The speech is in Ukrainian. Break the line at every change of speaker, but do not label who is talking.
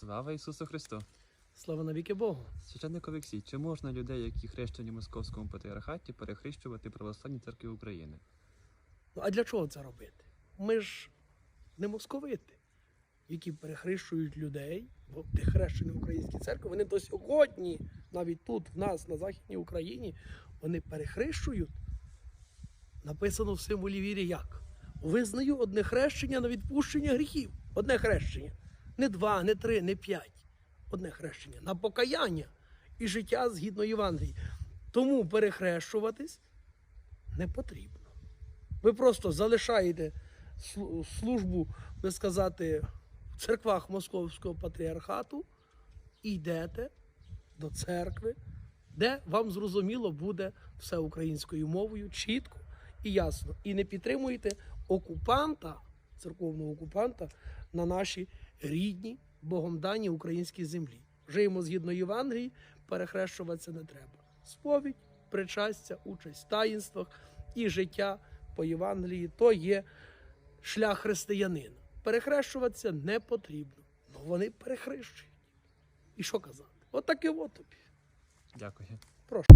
Слава Ісусу Христу!
Слава навіки Богу.
Священник Олексій, чи можна людей, які хрещені в Московському патріархаті, перехрещувати православні церкви України?
Ну а для чого це робити? Ми ж не московити, які перехрещують людей, бо ти хрещені в українській церкві, вони до сьогодні, навіть тут, в нас, на Західній Україні, вони перехрещують. Написано в символі віри як? Визнаю одне хрещення на відпущення гріхів. Одне хрещення. Не два, не три, не п'ять. Одне хрещення на покаяння і життя згідно Євангелії. Тому перехрещуватись не потрібно. Ви просто залишаєте службу, би сказати, в церквах Московського патріархату і йдете до церкви, де вам зрозуміло буде все українською мовою, чітко і ясно. І не підтримуєте окупанта, церковного окупанта на нашій рідній, Богом даній українській землі. Живемо згідно Євангелії, перехрещуватися не треба. Сповідь, причастя, участь в таїнствах і життя по Євангелії то є шлях християнина. Перехрещуватися не потрібно. Ну вони перехрещують. І що казати? От таке от тобі.
Дякую.
Прошу.